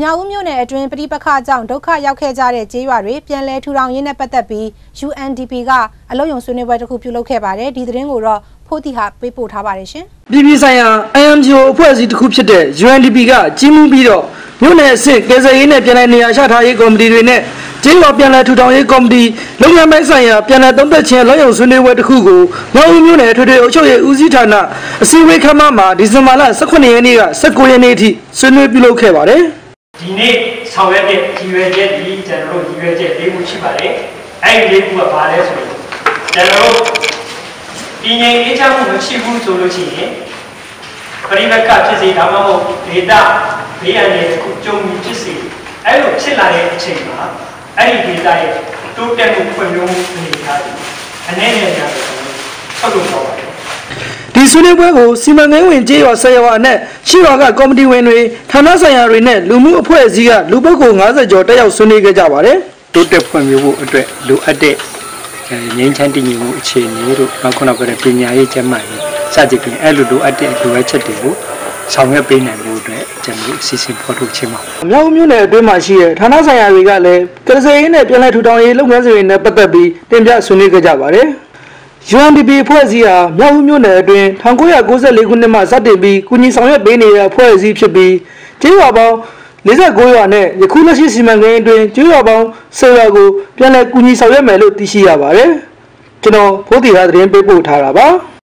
မြောက်ဦးမြို့နယ်အတွင်းပြည်ပခါကြောင့်ဒုက္ခရောက်ခဲ့ကြတဲ့ကျေးရွာတွေပြန်လည်ထူထောင်ရေးနဲ့ပတ်သက်ပြီး UNDP ကအလုံယုံဆွေးနွေးပွဲတစ်ခုပြုလုပ်ခဲ့ပါတယ်ဒီသတင်းကိုတော့ဖိုးတီဟာပေးပို့ထားပါတယ်ရှင်ပြည်ပဆိုင်ရာ IMGO အဖွဲ့အစည်းတစ်ခုဖြစ်တဲ့ UNDP ကကြီးမှုပြီးတော့မြို့နယ်အဆင့်ကယ်ဆယ်ရေးနဲ့ပြန်လည်နေရာချထားရေးကော်မတီတွေနဲ့ကျေးရွာပြန်လည်ထူထောင်ရေးကော်မတီလုပ်ငန်းပိုင်းဆိုင်ရာပြန်လည်သုံးသပ်ခြင်းအလုံယုံဆွေးနွေးပွဲတစ်ခုကိုမြောက်ဦးမြို့နယ်ထွေထွေအုပ်ချုပ်ရေးဦးစီးဌာနအစည်းအဝေးခန်းမမှာဒီဇင်ဘာလ18ရက်နေ့က19ရက်နေ့အထိဆွေးနွေးပြုလုပ်ခဲ့ပါတယ်။ ဒီနေ့ဆောင်ရွက်တဲ့ရည်ရွယ်ချက်ဒီကျွန်တော်တို့ရည်ရွယ်ချက်၄ခုရှိပါတယ်အဲ့ဒီ၄ခုကဘာလဲဆိုရင်ကျွန်တော်တို့ပြည်ငြိမ်အေးချမ်းမှုမရှိဘူးဆိုလို့ရှိရင်ပရိမတ်ကဖြစ်စေဒါမှမဟုတ်ဒေတာဘေးအန္တရာယ်တစ်ခုကြုံပြီးဖြစ်စေအဲ့လိုဖြစ်လာတဲ့အချိန်မှာအဲ့ဒီဒေတာရဲ့တိုးတက်မှုဖွံ့ဖြိုးမှုအနေအထားတွေအနေနဲ့ကြတော့ဆက်လို့တော့ပါတယ် ဒီဆွေးနွေးပွဲကိုစီမံကိန်းဝင်ကျေးရွာဆယ်ရွာနဲ့ရှစ်ရွာကကော်မတီဝင်တွေဌာနဆိုင်ရာတွေနဲ့လူမှုအဖွဲ့အစည်းကလူပုဂ္ဂိုလ်90ကျော်တက်ရောက်ဆွေးနွေးခဲ့ကြပါတယ်တိုးတက်ဖွံ့ဖြိုးဖို့အတွက်လိုအပ်တဲ့အဲငြိမ်းချမ်းတည်ငြိမ်မှုအခြေအနေတို့နောက်ခုနကပြောတဲ့ပညာရေးကျန်းမာရေးစသဖြင့်အဲ့လိုလိုအပ်တဲ့လိုအပ်ချက်တွေကိုဆောင်ရွက်ပေးနိုင်ဖို့အတွက်ကျွန်တော်တို့အစီအစဉ်ဖော်ထုတ်ခြင်းပါ။မြောက်ဦးမြို့နယ်အတွင်းမှာရှိတဲ့ဌာနဆိုင်ရာတွေကလည်းကယ်ဆယ်ရေးနဲ့ပြည်내ထူထောင်ရေးလုပ်ငန်းစဉ်တွေနဲ့ပတ်သက်ပြီးတင်ပြဆွေးနွေးခဲ့ကြပါတယ်။ UNDP အဖွဲ့အစည်းဟာမြောက်ဦးမြို့နယ်အတွင်း1994ခုနှစ်မှစတင်ပြီးကုညီဆောင်ရွက်ပေးနေတဲ့အဖွဲ့အစည်းဖြစ်ပြီးကျေးရွာပေါင်း49ရွာနဲ့ယခုလက်ရှိစီမံကိန်းအတွင်းကျေးရွာပေါင်း10ရွာကိုပြည်내ကုညီဆောင်ရွက်မယ်လို့သိရှိရပါတယ်။ကျွန်တော်ဖိုးတီဟာသတင်းပေးပို့ထားတာပါ။